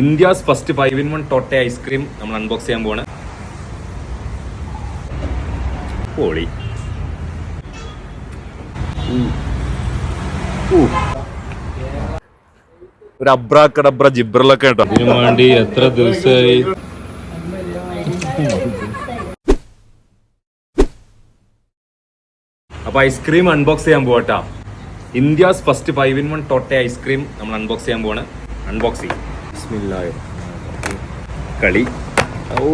India's first five in one ടോട്ടെ ice cream നമ്മൾ unbox ചെയ്യാൻ പോവാണ്. പോളി. ഒരു അബ്രാക്കടബ്ര ജിബ്രലൊക്കെ കേട്ടോ. ഇതിനു വേണ്ടി എത്ര ദിവസമായി? അപ്പൊ ഐസ്ക്രീം അൺബോക്സ് ചെയ്യാൻ പോവാട്ടാ India's first five in one ടോട്ടെ ice cream നമ്മൾ അൺബോക്സ് ചെയ്യാൻ പോവാണ്. അൺബോക്സിങ് കളി. ഓ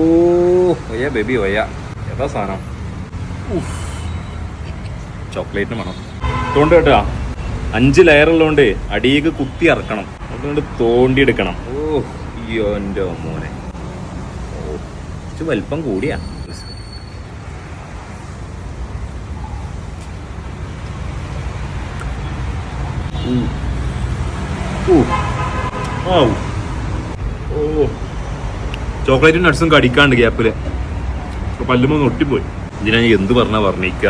ബേബി ഒയ്യ ഏതാ സാധനം? ചോക്ലേറ്റിന് മണം. തോണ്ട് കേട്ടാ. അഞ്ച് ലെയർ ഉള്ളതുകൊണ്ട് അടിയേക്ക് കുത്തി ഇറക്കണം. അതുകൊണ്ട് തോണ്ടിയെടുക്കണം ഓ അയ്യോ എന്റെ മോനെ. ഓ കുറച്ച് വലിപ്പം കൂടിയാ. ഓ ഓ ഔ. ഓ ചോക്ലേറ്റും നട്ട്സും കടിക്കാണ്ട് ഗ്യാപ്പിൽ. പല്ലുമ്പോ ഒട്ടിപ്പോയി. ഇതിനാ ഞാൻ എന്ത് പറഞ്ഞാ വർണിക്ക?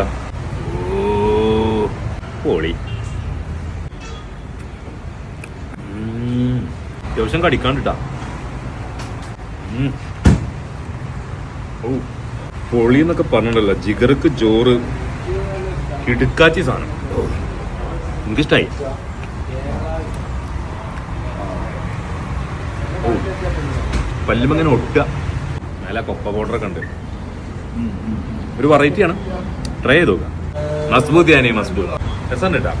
ഓ. പൊളി. അത്യാവശ്യം കടിക്കാണ്ടിട്ടാ. ഓ പൊളി എന്നൊക്കെ പറഞ്ഞിട്ടല്ല ജിഗർക്ക് ജോറ് കിടുക്കാച്ചി സാധനം. എനിക്കിഷ്ടായി. ഓ പല്ലുമ്പോ ഇങ്ങനെ ഒട്ടുക. നല്ല കൊപ്പ പൗഡറൊക്കെ ഉണ്ട്. ഒരു വെറൈറ്റിയാണ് ട്രൈ ചെയ്ത് നോക്കാം. മസ്ബൂത്ത് ഈ മസ്ബൂത്ത് രസം കേട്ടാ.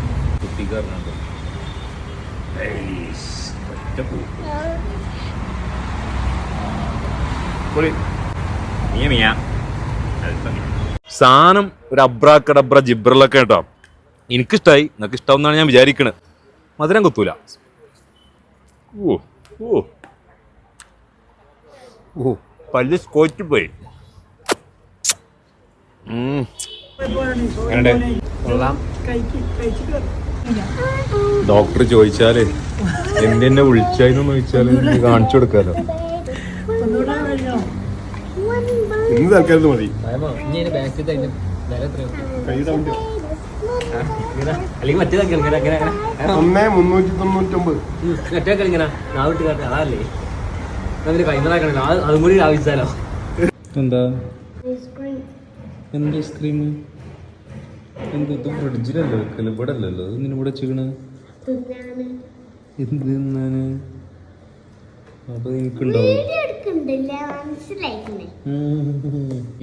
സാധനം ഒരു അബ്രാക്കടബ്ര ജിബ്രലൊക്കെ കേട്ടോ. എനിക്കിഷ്ടായി. നിങ്ങൾക്ക് ഇഷ്ടാവുന്നാണ് ഞാൻ വിചാരിക്കണത്. മധുരം കുത്തൂല. ഓ ഓ. ഓ പല്ല് സ്കോച്ച് പോയി? ഡോക്ടർ ചോദിച്ചാലേ എന്തെന്നെ വിളിച്ചായിരുന്നു ചോദിച്ചാൽ നീ കാണിച്ചു കൊടുക്കാലോ. ഇന്ന് തൽക്കാലത്ത് മതി. ഒന്നേ മുന്നൂറ്റി തൊണ്ണൂറ്റൊമ്പത്. അതല്ലേ അത് അതും കൂടി എന്താ? എന്ത് ഐസ്ക്രീം എന്ത് ഇത് ഫ്രിഡ്ജിലല്ലോ വെക്കൽ ഇവിടെ അല്ലല്ലോ ഇങ്ങനെ ഇവിടെ ചെയ്യണ എന്ത് തിന്നാന്? അപ്പൊ എനിക്കുണ്ടാവും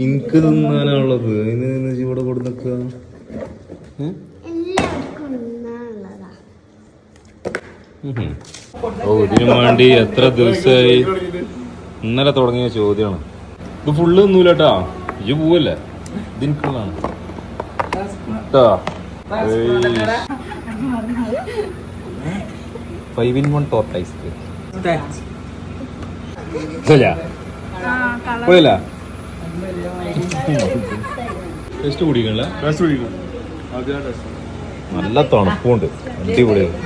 എനിക്ക് തിന്നാനാണുള്ളത്. ഇതിന് ഇവിടെ കൊടുന്നക്ക. എല്ലാവർക്കും ഓ ഇതിനു വേണ്ടി എത്ര ദിവസമായി ഇന്നലെ തുടങ്ങിയ ചോദ്യമാണ്. ഇത് ഫുള്ള് ഒന്നുമില്ലട്ടാ ഇജ് പോവല്ലേ? ഇതിനാണ് five in one torte ice cream പോയല്ല taste കുടിക്കണല്ലേ? നല്ല തണുപ്പുണ്ട്. അടിപൊളിയാണ്.